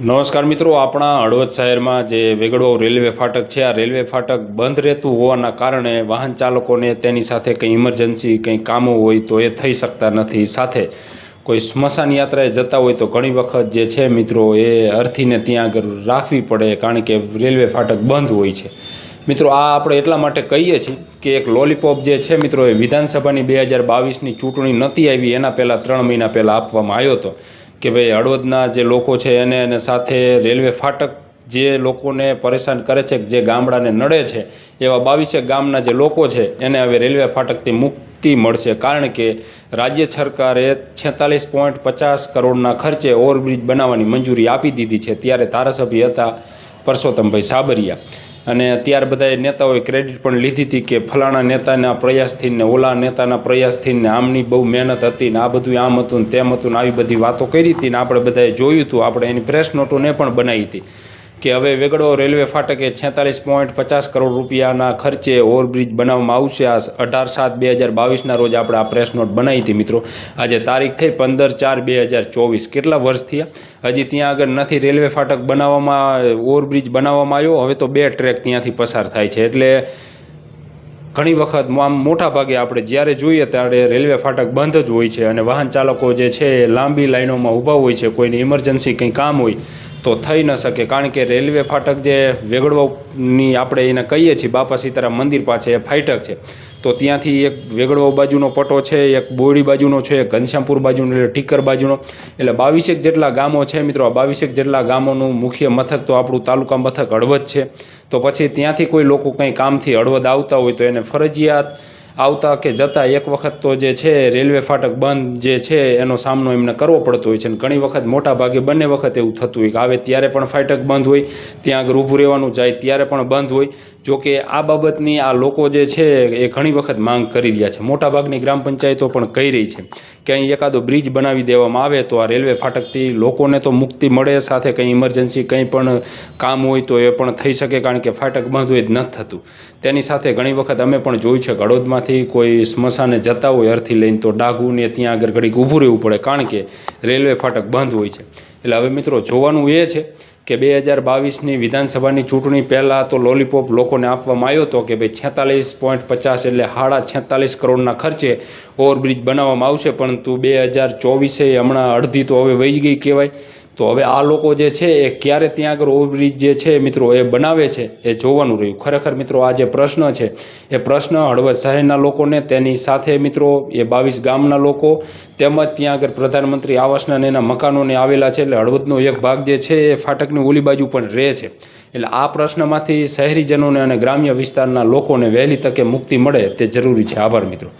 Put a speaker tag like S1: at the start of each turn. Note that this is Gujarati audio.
S1: નમસ્કાર મિત્રો, આપણા હળવદ શહેરમાં જે વેગડો રેલવે ફાટક છે, આ રેલવે ફાટક બંધ રહેતું હોવાના કારણે વાહન ચાલકોને તેની સાથે કંઈ ઇમરજન્સી કંઈ કામો હોય તો એ થઈ શકતા નથી. સાથે કોઈ સ્મશાન યાત્રાએ જતા હોય તો ઘણી વખત જે છે મિત્રો, એ અર્થીને ત્યાં આગળ રાખવી પડે કારણ કે રેલવે ફાટક બંધ હોય છે. મિત્રો, આ આપણે એટલા માટે કહીએ છીએ કે એક લોલીપોપ જે છે મિત્રો, એ વિધાનસભાની બે હજાર બાવીસની ચૂંટણી નહોતી આવી, એના પહેલાં ત્રણ મહિના પહેલાં આપવામાં આવ્યો હતો. કે ભાઈ હળવદના જે લોકો છે એને અને સાથે રેલવે ફાટક જે લોકોને પરેશાન કરે છે, જે ગામડાને નડે છે, એવા બાવીસેક ગામના જે લોકો છે, એને હવે રેલવે ફાટકથી મુક્તિ મળશે. કારણ કે રાજ્ય સરકારે છેતાલીસ પોઈન્ટ પચાસ કરોડના ખર્ચે ઓવરબ્રિજ બનાવવાની મંજૂરી આપી દીધી છે. ત્યારે ધારાસભ્ય હતા પરસોત્તમભાઈ સાબરિયા. અને ત્યાર બધાએ નેતાઓએ ક્રેડિટ પણ લીધી હતી કે ફલાણા નેતાના પ્રયાસથી ને ઓલા નેતાના પ્રયાસથી ને આમની બહુ મહેનત હતી ને આ બધું આમ હતું ને તેમ હતું ને આવી બધી વાતો કરી હતી ને આપણે બધાએ જોયું હતું, આપણે એની પ્રેસ નોટોને પણ બનાવી હતી. કે હવે વેગડો રેલવે ફાટકે છેતાલીસ પોઈન્ટ પચાસ કરોડ રૂપિયાના ખર્ચે ઓવરબ્રિજ બનાવવામાં આવશે. આ અઢાર સાત બે હજાર બાવીસના રોજ આપણે આ પ્રેસ નોટ બનાવી હતી મિત્રો. આજે તારીખ થઈ પંદર ચાર બે હજાર ચોવીસ. કેટલા વર્ષ થયા? હજી ત્યાં આગળ નથી રેલવે ફાટક બનાવવામાં, ઓવરબ્રિજ બનાવવામાં આવ્યો. હવે તો બે ટ્રેક ત્યાંથી પસાર થાય છે. એટલે ઘણી વખત આમ મોટા ભાગે આપણે જ્યારે જોઈએ ત્યારે રેલવે ફાટક બંધ જ હોય છે. અને વાહન ચાલકો જે છે લાંબી લાઈનોમાં ઊભા હોય છે. કોઈની ઇમરજન્સી કંઈ કામ હોય તો થઈ ન શકે. કારણ કે રેલવે ફાટક જે વેગડવાની આપણે એને કહીએ છીએ, બાપા સીતારામ મંદિર પાસે એ ફાટક છે. તો ત્યાંથી એક વેગડો બાજુનો પટો છે, એક બોરડી બાજુનો છે, એક ઘનશ્યામપુર બાજુનો, એટલે ટીકર બાજુનો. એટલે બાવીસેક જેટલા ગામો છે મિત્રો બાવીસેક જેટલા ગામોનું મુખ્ય મથક તો આપણું તાલુકા મથક હળવદ છે. તો પછી ત્યાંથી કોઈ લોકો કંઈ કામથી હળવદ આવતા હોય તો એને ફરજિયાત આવતા કે જતા એક વખત તો જે છે, રેલવે ફાટક બંધ જે છે, એનો સામનો એમને કરવો પડતો હોય છે અને ઘણી વખત મોટા ભાગે બંને વખત એવું થતું હોય કે આવે ત્યારે પણ ફાટક બંધ હોય, ત્યાં આગળ ઊભું રહેવાનું જાય ત્યારે પણ બંધ હોય. જો કે આ બાબતની આ લોકો જે છે, એ ઘણી વખત માંગ કરી રહ્યા છે. મોટાભાગની ગ્રામ પંચાયતો પણ કહી રહી છે કે અહીં એકાદો બ્રિજ બનાવી દેવામાં આવે તો આ રેલવે ફાટકથી લોકોને તો મુક્તિ મળે, સાથે કંઈ ઇમરજન્સી કંઈ પણ કામ હોય તો એ પણ થઈ શકે, કારણ કે ફાટક બંધ હોય જ નથી થતું. તેની સાથે ઘણી વખત અમે પણ જોયું છે કે હળવદમાંથી કોઈ સ્મશાને જતા હોય, અર્થી લઈને તો ડાઘુને ત્યાં આગળ ઘડીક ઊભું રહેવું પડે, કારણ કે રેલવે ફાટક બંધ હોય છે. એટલે હવે મિત્રો જોવાનું એ છે કે બે હજાર બાવીસની વિધાનસભાની ચૂંટણી પહેલાં તો લોલીપોપ લોકોને આપવામાં આવ્યો હતો કે ભાઈ છેતાલીસ પોઈન્ટ પચાસ એટલે સાડા છેતાલીસ કરોડના ખર્ચે ઓવરબ્રિજ બનાવવામાં આવશે, પરંતુ બે હજાર ચોવીસે હમણાં અડધી તો હવે વહી ગઈ કહેવાય. તો હવે આ લોકો જે છે એ ક્યારે ત્યાં આગળ ઓવરબ્રિજ જે છે મિત્રો એ બનાવે છે એ જોવાનું રહ્યું. ખરેખર મિત્રો આ જે પ્રશ્ન છે એ પ્રશ્ન હળવદ શહેરના લોકોને, તેની સાથે મિત્રો એ બાવીસ ગામના લોકો, તેમજ ત્યાં આગળ પ્રધાનમંત્રી આવાસના એના મકાનોને આવેલા છે એટલે હળવદનો એક ભાગ જે છે એ ફાટકની ઓલી બાજુ પણ રહે છે. એટલે આ પ્રશ્નમાંથી શહેરીજનોને અને ગ્રામ્ય વિસ્તારના લોકોને વહેલી તકે મુક્તિ મળે તે જરૂરી છે. આભાર મિત્રો.